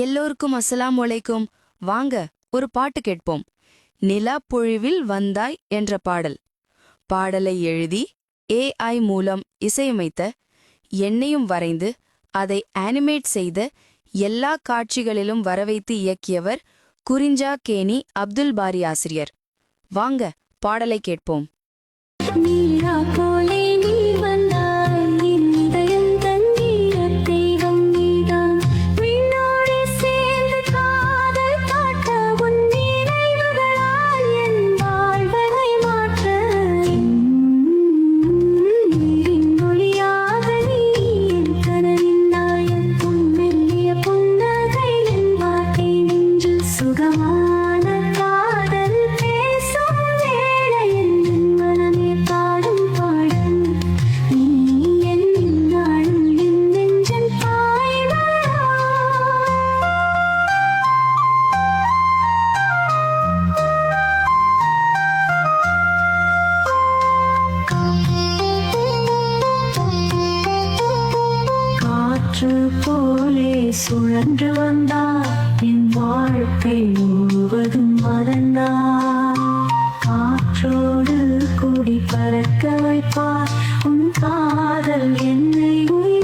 எல்லோருக்கும் அஸ்லாம் அலைக்கும். வாங்க ஒரு பாட்டு கேட்போம். நிலா பொழிவில் வந்தாய் என்ற பாடல். பாடலை எழுதி ஏஐ மூலம் இசையமைத்த என்னையும் வரைந்து அதை அனிமேட் செய்த எல்லா காட்சிகளிலும் வரவைத்து இயக்கியவர் குறிஞ்சா கேனி அப்துல் பாரி ஆசிரியர். வாங்க பாடலை கேட்போம். காற்று போலே சுழன்று வந்தார் வாழ்க்கை முழுவதும் மறந்தார் காற்றோடு கூடி பறக்க வைப்பார். உன் காதல் என்னை உயிர்